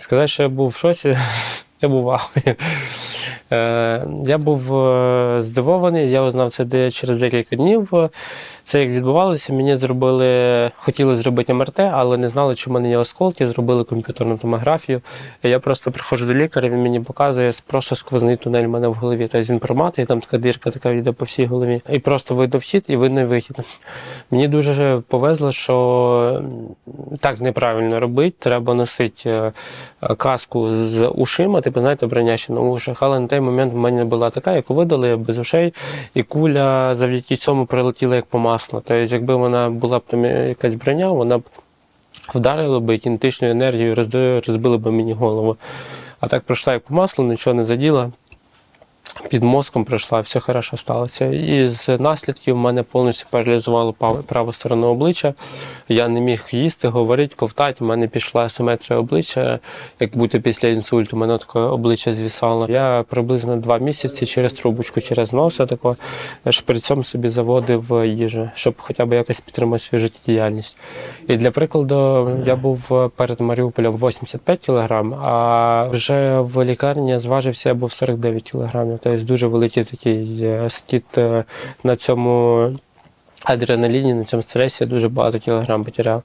Сказати, що я був в шоці, я був в ахуї. Е, Я був е, здивований, я узнав це через декілька днів. Це як відбувалося, мені зробили, хотіли зробити МРТ, але не знали, що в мене є осколки, зробили комп'ютерну томографію. Я просто приходжу до лікаря, він мені показує просто сквозний тунель в мене в голові. Тобто він проматує, там така дірка така йде по всій голові. І просто видно вхід і видно вихід. Мені дуже повезло, що так неправильно робити. Треба носити е, е, каску з ушима, типу, знаєте, броня ще на ушах. Але на той момент в мене була така, яку видали без ушей, і куля завдяки цьому прилетіла як по маслу. Тобто, якби вона була б там якась броня, вона б вдарила б кінетичною енергією, розби- розбила б мені голову. А так пройшла як по маслу, нічого не заділа. Під мозком пройшла, все хорошо сталося. І з наслідків мене повністю паралізувало праву сторону обличчя. Я не міг їсти, говорити, ковтати. У мене пішла асиметрія обличчя, як будто після інсульту. У мене таке обличчя звісало. Я приблизно два місяці через трубочку, через носа тако шприцом собі заводив їжу, щоб хоча б якось підтримати свою життєдіяльність. І для прикладу, я був перед Маріуполем 85 кг, а вже в лікарні зважився я був 49 кг. Тобто дуже великий такий е, скіт е, на цьому адреналіні, на цьому стресі, дуже багато кілограм потеряв.